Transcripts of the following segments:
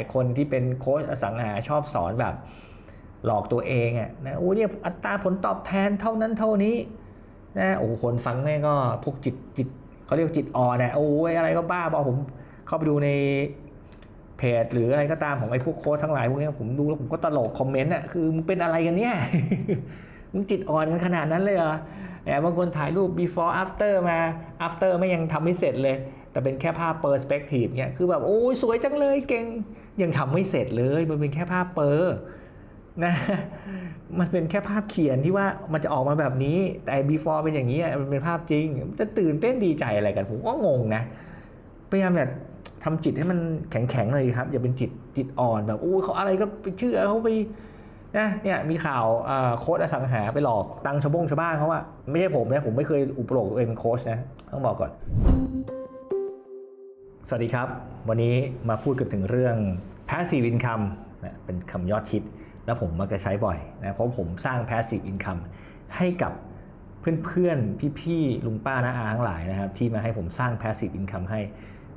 ายคนที่เป็นโค้ชอสังหาชอบสอนแบบหลอกตัวเองอะนะโอ้เนี่ยอัตราผลตอบแทนเท่านั้นเท่านี้นะโอ้คนฟังแม่ก็พวกจิตจิตเขาเรียกจิตอ่อนนะโอ้ยอะไรก็บ้าบอผมเข้าไปดูในเพจหรืออะไรก็ตามของไอ้พวกโค้ชทั้งหลายพวกนี้ผมดูแล้วผมก็ตลกคอมเมนต์อะคือมึงเป็นอะไรกันเนี่ยมึงจิตอ่อนกันขนาดนั้นเลยเหรอแหมบางคนถ่ายรูป before after มา after ไม่ยังทำไม่เสร็จเลย แต่เป็นแค่ภาพ perspective เนี่ยคือแบบโอ้ยสวยจังเลยเก่งยังทำไม่เสร็จเลยมันเป็นแค่ภาพเปอร์นะมันเป็นแค่ภาพเขียนที่ว่ามันจะออกมาแบบนี้ แต่ before เป็นอย่างนี้มันเป็นภาพจริง จะตื่นเต้นดีใจอะไรกัน ผมก็งงนะพยายามแบบทำจิตให้มันแข็งๆเลยครับ อย่าเป็นจิตจิตอ่อนแบบโอ้ยเขาอะไรก็ไปเชื่อเขาไปนะเนี่ยมีข่าวโค้ดอสังหาไปหลอกตังชาวบงชาวบ้านเขาว่าไม่ใช่ผมนะผมไม่เคยอุปโลกตัวเองเป็นโค้ชนะต้องบอกก่อน สวัสดีครับ วันนี้มาพูดกันถึงเรื่อง passive income นะเป็นคำยอดฮิต แล้วผมมักจะใช้บ่อยนะเพราะผมสร้าง passive income ให้กับเพื่อนๆ พี่ๆ ลุงป้าน้าอาทั้งหลายนะครับที่มาให้ผมสร้าง passive income ให้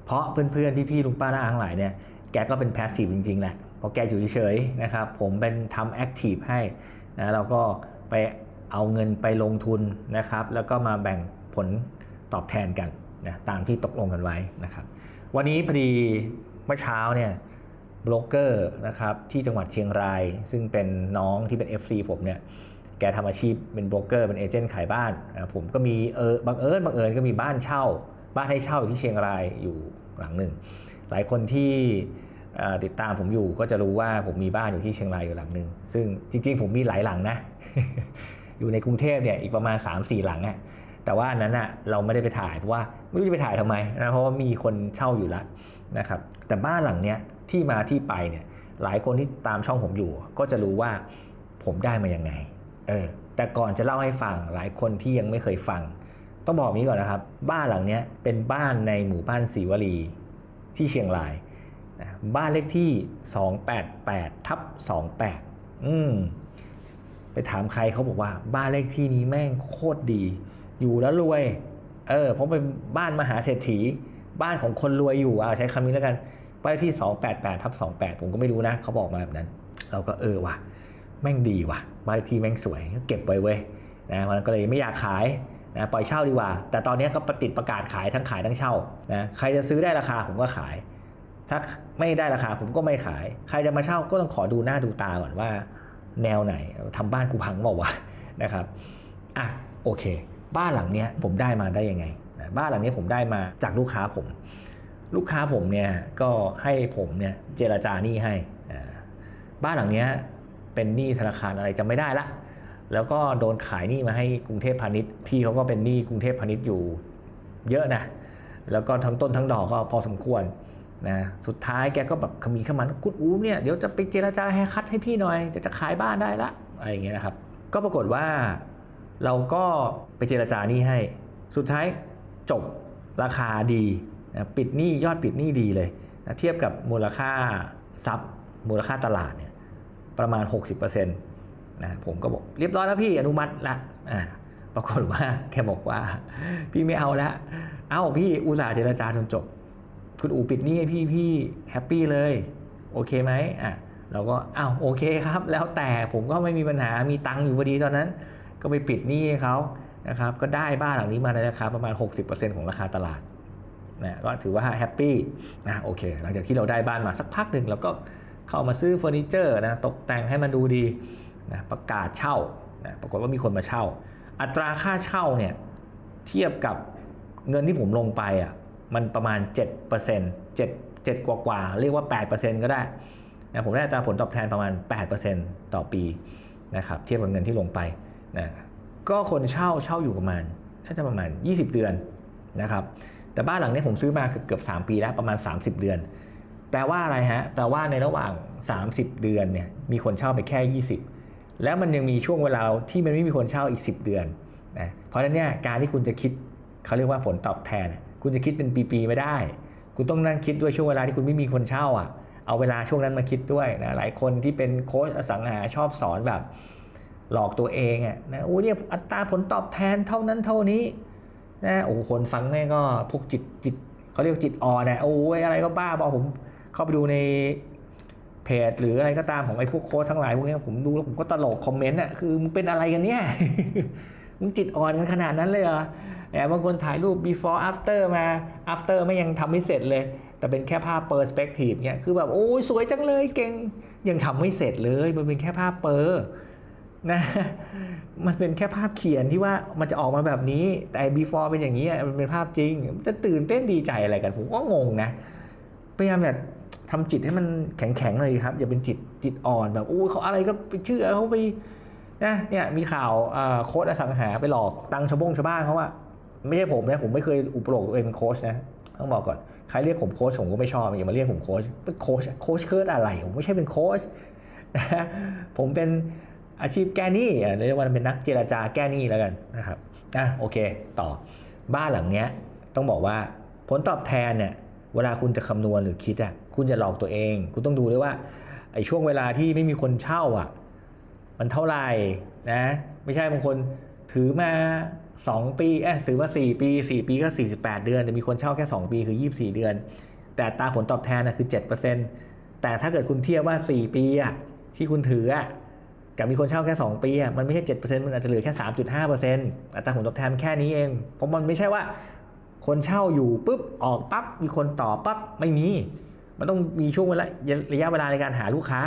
เพราะเพื่อนๆ พี่ๆ ลุงป้าน้าอาทั้งหลายเนี่ยแกก็เป็น passive จริงๆ แหละเพราะแกอยู่เฉยๆนะครับผมเป็นทำ active ให้นะเราก็ไปเอาเงินไปลงทุนนะครับ แล้วก็มาแบ่งผลตอบแทนกันนะตามที่ตกลงกันไว้นะครับ วันนี้พอดีเมื่อเช้าเนี่ยบล็อกเกอร์นะครับที่จังหวัดเชียงราย ซึ่งเป็นน้องที่เป็น FC ผมเนี่ยแกทำอาชีพเป็นโบรกเกอร์เป็นเอเจนต์ขายบ้านนะผมก็มีเออบังเอิญบังเอิญก็มีบ้านเช่า บ้านให้เช่าอยู่ที่เชียงรายอยู่หลังหนึ่ง หลายคนที่ติดตามผมอยู่ก็จะรู้ว่าผมมีบ้านอยู่ที่เชียงรายอยู่หลังหนึ่งซึ่งจริงๆ ผมมีหลายหลังนะ อยู่ในกรุงเทพเนี่ยอีกประมาณ 3-4 หลังอะ แต่ว่าอันนั้นอะเราไม่ได้ไปถ่ายเพราะว่าไม่รู้จะไปถ่ายทำไมนะเพราะว่ามีคนเช่าอยู่แล้วนะครับแต่บ้านหลังเนี้ยที่มาที่ไปเนี่ยหลายคนที่ตามช่องผมอยู่ ก็จะรู้ว่าผมได้มายังไงเออแต่ก่อนจะเล่าให้ฟังหลายคนที่ยังไม่เคยฟัง ต้องบอกแบบนี้ก่อนนะครับ บ้านหลังเนี้ยเป็นบ้านในหมู่บ้านศรีวลีที่เชียงรายนะบ้านเลขที่ 288ทับ28 อืมไปถามใครเขาบอกว่าบ้านเลขที่นี้แม่งโคตรดี อยู่แล้วรวย เออเพราะเป็นบ้านมหาเศรษฐี บ้านของคนรวยอยู่อะใช้คำนี้แล้วกันบ้านที่ 288ทับ28 ผมก็ไม่รู้นะ เขาบอกมาแบบนั้น เราก็เออว่ะ แม่งดีว่ะบ้านเลที่แม่งสวยก็เก็บไว้เว้ยนะมันก็เลยไม่อยากขายนะปล่อยเช่าดีกว่า แต่ตอนนี้ก็ปติดประกาศขายทั้งขายทั้งเช่านะใครจะซื้อได้ราคาผมก็ขาย ถ้าไม่ได้ราคาผมก็ไม่ขาย ใครจะมาเช่าก็ต้องขอดูหน้าดูตาก่อนว่า แนวไหนทำบ้านกูพังเปล่าวะนะครับอะโอเค บ้านหลังเนี้ยผมได้มาได้ยังไงนะบ้านหลังนี้ผมได้มาจากลูกค้าผม ลูกค้าผมเนี่ยก็ให้ผมเนี่ยเจรจาหนี้ให้ บ้านหลังเนี้ยเป็นหนี้ธนาคารอะไรจำไม่ได้ละ แล้วก็โดนขายหนี้มาให้กรุงเทพพาณิชย์พี่เขาก็เป็นหนี้กรุงเทพพาณิชย์อยู่เยอะนะแล้วก็ทั้งต้นทั้งดอกก็พอสมควรนะสุดท้ายแกก็แบบขมีขมันกุดอูเนี่ยเดี๋ยวจะไปเจราจาแฮร์คัทให้พี่หน่อยจะจะขายบ้านได้ละอะไรอย่างเงี้ยนะครับ ก็ปรากฏว่า เราก็ไปเจราจาหนี้ให้ สุดท้ายจบราคาดีนะปิดหนี้ยอดปิดหนี้ดีเลยนะเทียบกับมูลค่าทรัพย์ มูลค่าตลาดเนี่ยประมาณ 60%นะผมก็บอกเรียบร้อยแล้วพี่อนุมัติละอ่าปรากฏว่าแกบอกว่า พี่ไม่เอาละเอ้าพี่อุตส่าห์เจรจาจนจบ คุณอูปิดหนี้ให้พี่พี่แฮปปี้เลย โอเคไหมอะเราก็อ้าวโอเคครับ แล้วแต่ผมก็ไม่มีปัญหามีตังค์อยู่พอดีตอนนั้น ก็ไปปิดหนี้ให้เขานะครับก็ได้บ้านหลังนี้มาในราคาประมาณ 60%ของราคาตลาดนะก็ถือว่าแฮปปี้นะโอเค หลังจากที่เราได้บ้านมาสักพักหนึ่งเราก็เข้ามาซื้อเฟอร์นิเจอร์นะตกแต่งให้มันดูดีนะประกาศเช่านะปรากฏว่ามีคนมาเช่า อัตราค่าเช่าเนี่ยเทียบกับเงินที่ผมลงไปอะมันประมาณ 7% 7 7 กว่ากว่าเรียกว่า 8%ก็ได้นะผมได้อัตราผลตอบแทนประมาณ 8%ต่อปีนะครับเทียบกับเงินที่ลงไป นะก็คนเช่าเช่าอยู่ประมาณน่าจะประมาณ 20 เดือนนะครับแต่บ้านหลังนี้ผมซื้อมาเกือบเกือบ3 ปีแล้วประมาณ 30 เดือน แปลว่าอะไรฮะแปลว่าในระหว่าง 30 เดือนเนี่ยมีคนเช่าไปแค่ 20 แล้วมันยังมีช่วงเวลาที่มันไม่มีคนเช่าอีก 10 เดือนนะเพราะฉะนั้นเนี่ยการที่คุณจะคิดเขาเรียกว่าผลตอบแทน คุณจะคิดเป็นปีๆไม่ได้ คุณต้องนั่งคิดด้วยช่วงเวลาที่คุณไม่มีคนเช่าอะเอาเวลาช่วงนั้นมาคิดด้วยนะหลายคนที่เป็นโค้ชอสังหาชอบสอนแบบ หลอกตัวเองอะนะโอ้เนี่ยอัตราผลตอบแทนเท่านั้นเท่านี้นะโอ้คนฟังแม่ก็พวกจิตจิตเขาเรียกจิตอ่อนนะโอ้ยอะไรก็บ้าบอผมเข้าไปดูในเพจหรืออะไรก็ตามของไอ้พวกโค้ชทั้งหลายพวกนี้ผมดูแล้วผมก็ตลกคอมเมนต์อะคือมึงเป็นอะไรกันเนี่ยมึงจิตอ่อนกันขนาดนั้นเลยเหรอแหมบางคนถ่ายรูป before after มา after ไม่ยังทำไม่เสร็จเลย แต่เป็นแค่ภาพ perspective เนี่ยคือแบบโอ้ยสวยจังเลยเก่งยังทำไม่เสร็จเลย มันเป็นแค่ภาพเปอร์ นะ มันเป็นแค่ภาพเขียนที่ว่ามันจะออกมาแบบนี้ แต่ before เป็นอย่างนี้อะมันเป็นภาพจริง จะตื่นเต้นดีใจอะไรกัน ผมก็งงนะ พยายามแบบทำจิตให้มันแข็งๆเลยครับ อย่าเป็นจิตจิตอ่อนแบบโอ้เขาอะไรก็ไปเชื่อเขาไปนะเนี่ยมีข่าวโค้ดอสังหาไปหลอกตังชาวบงชาวบ้านเขาว่าไม่ใช่ผมนะผมไม่เคยอุปโลกตัวเองเป็นโค้ชนะต้องบอกก่อนใครเรียกผมโค้ชผมก็ไม่ชอบอย่ามาเรียกผมโค้ชเป็นโค้ชโค้ชเคิร์ดอะไร ผมไม่ใช่เป็นโค้ชนะผมเป็น อาชีพแก้หนี้อะเรียกว่าเป็นนักเจรจาแก้หนี้แล้วกันนะครับอะโอเค ต่อบ้านหลังเนี้ยต้องบอกว่าผลตอบแทนเนี่ยเวลาคุณจะคำนวณหรือคิดอะคุณจะหลอกตัวเอง คุณต้องดูด้วยว่าไอ้ช่วงเวลาที่ไม่มีคนเช่าอะมันเท่าไหร่นะไม่ใช่บางคนถือมา 2 ปีเอ๊ะถือมา 4 ปี 4 ปีก็ 48 เดือน แต่มีคนเช่าแค่ 2 ปีคือ 24 เดือน แต่ตาผลตอบแทนนะคือ 7%แต่ถ้าเกิดคุณเทียบว่า 4 ปีอะที่คุณถืออะ กับมีคนเช่าแค่ 2 ปีอะมันไม่ใช่ 7%มันอาจจะเหลือแค่ 3.5%อัตราผลตอบแทนแค่นี้เอง เพราะมันไม่ใช่ว่า คนเช่าอยู่ปุ๊บออกปั๊บมีคนต่อปั๊บไม่มี มันต้องมีช่วงเวลาระยะเวลาในการหาลูกค้า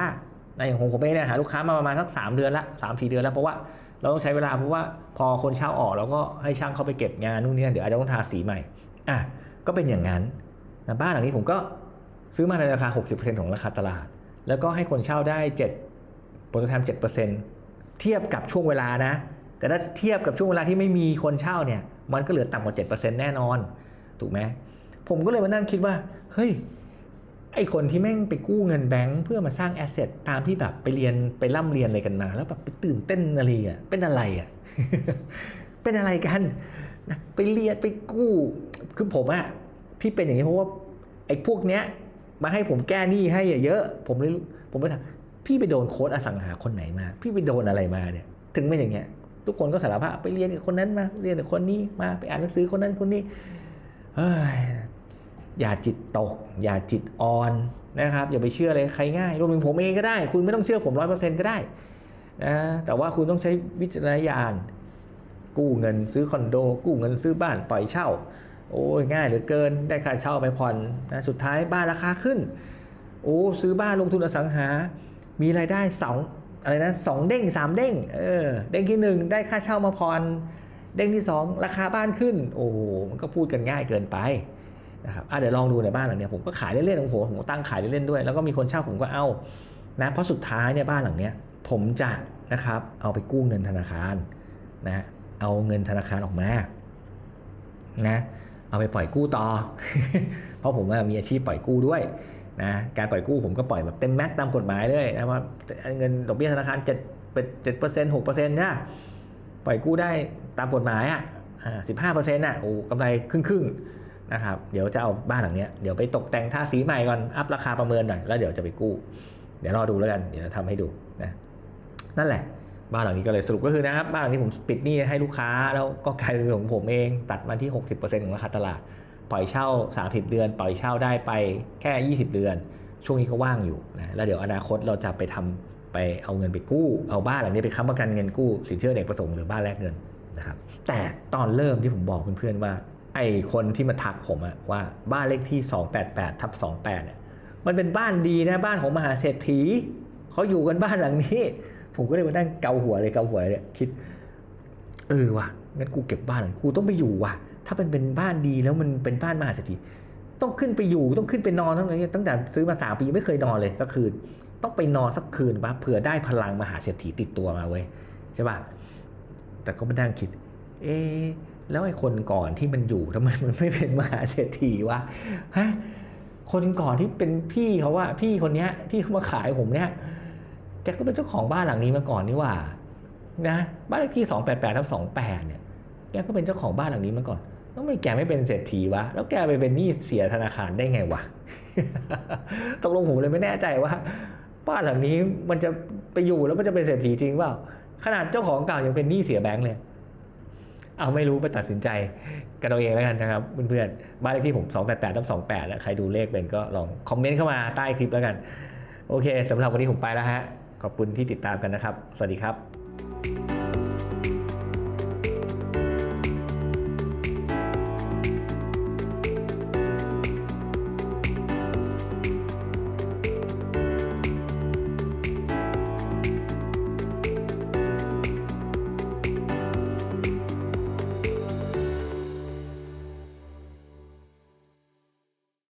ในอย่างของผมเองเนี่ยหาลูกค้ามาประมาณสักสามเดือนละสามสี่เดือนแล้วเพราะว่าเราต้องใช้เวลาเพราะว่าพอคนเช่าออกเราก็ให้ช่างเขาไปเก็บงานนู่นนี่เดี๋ยวอาจจะต้องทาสีใหม่อะก็เป็นอย่างนั้นนะบ้านหลังนี้ผมก็ซื้อมาในราคา 60%ของราคาตลาด แล้วก็ให้คนเช่าได้ 7 ผลตอบแทน7%เทียบกับช่วงเวลานะ แต่ถ้าเทียบกับช่วงเวลาที่ไม่มีคนเช่าเนี่ย มันก็เหลือต่ำกว่า 7%แน่นอน ถูกไหมผมก็เลยมานั่งคิดว่า เฮ้ย ไอคนที่แม่งไปกู้เงินแบงค์เพื่อมาสร้างแอสเซทตามที่แบบไปเรียนไปร่ำเรียนอะไรกันมา แล้วแบบไปตื่นเต้นอะไรอะ เป็นอะไรอะ เป็นอะไรกันนะไปเรียนไปกู้ คือผมอะที่เป็นอย่างนี้เพราะว่าไอ้พวกเนี้ยมาให้ผมแก้หนี้ให้เยอะ ผมเลยผมไปถาม พี่ไปโดนโค้ดอสังหาคนไหนมา พี่ไปโดนอะไรมาเนี่ย ถึงเป็นอย่างเงี้ย ทุกคนก็สารภาพไปเรียนกับคนนั้นมา เรียนกับคนนี้มา ไปอ่านหนังสือคนนั้นคนนี้ เฮ้ย อย่าจิตตก อย่าจิตอ่อนนะครับ อย่าไปเชื่ออะไรใครง่าย รวมถึงผมเองก็ได้ คุณไม่ต้องเชื่อผมร้อยเปอร์เซ็นต์ก็ได้นะ แต่ว่าคุณต้องใช้วิจารณญาณ กู้เงินซื้อคอนโด กู้เงินซื้อบ้านปล่อยเช่า โอ้ยง่ายเหลือเกิน ได้ค่าเช่าไปผ่อนนะ สุดท้ายบ้านราคาขึ้น โอ้ ซื้อบ้านลงทุนอสังหา มีรายได้สองอะไรนะสองเด้งสามเด้งเออเด้งที่หนึ่งได้ค่าเช่ามาผ่อนเด้งที่สองราคาบ้านขึ้น โอ้โหมันก็พูดกันง่ายเกินไปนะครับอะเดี๋ยวลองดูในบ้านหลังเนี้ยผมก็ขายเล่นๆของผมผมตั้งขายเล่นๆด้วย แล้วก็มีคนเช่าผมก็เอานะเพราะสุดท้ายเนี่ยบ้านหลังเนี้ยผมจะนะครับเอาไปกู้เงินธนาคารนะเอาเงินธนาคารออกมานะเอาไปปล่อยกู้ต่อ เพราะผมมีอาชีพปล่อยกู้ด้วย นะการปล่อยกู้ผมก็ปล่อยแบบเต็มแม็กซ์ตามกฎหมายเลยนะว่าเงินดอกเบี้ยธนาคารเจ็ดเป็นเจ็ดเปอร์เซ็นต์หกเปอร์เซ็นต์นะปล่อยกู้ได้ตามกฎหมายอะสิบห้าเปอร์เซ็นต์อะโอ้กำไรครึ่งครึ่งนะครับเดี๋ยวจะเอาบ้านหลังเนี้ยเดี๋ยวไปตกแต่งท่าสีใหม่ก่อนอัพราคาประเมินหน่อยแล้วเดี๋ยวจะไปกู้ เดี๋ยวรอดูแล้วกันเดี๋ยวทำให้ดูนะนั่นแหละบ้านหลังนี้ก็เลยสรุปก็คือนะครับบ้านหลังนี้ผมปิดหนี้ให้ลูกค้าแล้วก็กลายเป็นของผมเองตัดมาที่ 60%ของราคาตลาด ปล่อยเช่า 30 เดือน ปล่อยเช่าได้ไปแค่ 20 เดือน ช่วงนี้ก็ว่างอยู่นะแล้วเดี๋ยวอนาคตเราจะไปทำไปเอาเงินไปกู้ เอาบ้านหลังนี้ไปค้ำประกันเงินกู้สินเชื่อเด็กประสงค์หรือบ้านแลกเงินนะครับแต่ตอนเริ่มที่ผมบอกเพื่อนๆว่า ไอ้คนที่มาทักผมอะว่าบ้านเลขที่ 288ทับ28เนี่ยมันเป็นบ้านดีนะบ้านของมหาเศรษฐีเขาอยู่กันบ้านหลังนี้ ผมก็เลยมานั่งเกาหัวเลยเกาหัวเลยคิดเออว่ะงั้นกูเก็บบ้านกูต้องไปอยู่ว่ะ ถ้าเป็นเป็นบ้านดีแล้วมันเป็นบ้านมหาเศรษฐีต้องขึ้นไปอยู่ต้องขึ้นไปนอนตั้งแต่ตั้งแต่ซื้อมาสามปีไม่เคยนอนเลยสักคืน ต้องไปนอนสักคืนปะเผื่อได้พลังมหาเศรษฐีติดตัวมาเว้ยใช่ป่ะแต่ก็มานั่งคิด เอ๊แล้วไอ้คนก่อนที่มันอยู่ทำไมมันไม่เป็นมหาเศรษฐีวะฮะคนก่อนที่เป็นพี่เขาว่า พี่คนเนี้ย ที่เขามาขายผมเนี้ยแกก็เป็นเจ้าของบ้านหลังนี้มาก่อนนี่ว่า นะ บ้านเลขที่สองแปดแปดทับสองแปดเนี่ยแกก็เป็นเจ้าของบ้านหลังนี้มาก่อน แล้วทำไม่แกไม่เป็นเศรษฐีวะ แล้วแกไปเป็นหนี้เสียธนาคารได้ไงวะ ตกลงผมเลยไม่แน่ใจว่าบ้านหลังนี้มันจะไปอยู่แล้วมันจะเป็นเศรษฐีจริงเปล่า ขนาดเจ้าของเก่ายังเป็นหนี้เสียแบงค์เลย เอาไม่รู้ไปตัดสินใจกันเอาเองแล้วกันนะครับเพื่อนๆ บ้านเลขที่ผม288ทับ28แล้วใครดูเลขเป็นก็ลองคอมเมนต์เข้ามาใต้คลิปแล้วกัน โอเคสำหรับวันนี้ผมไปแล้วฮะ ขอบคุณที่ติดตามกันนะครับ สวัสดีครับ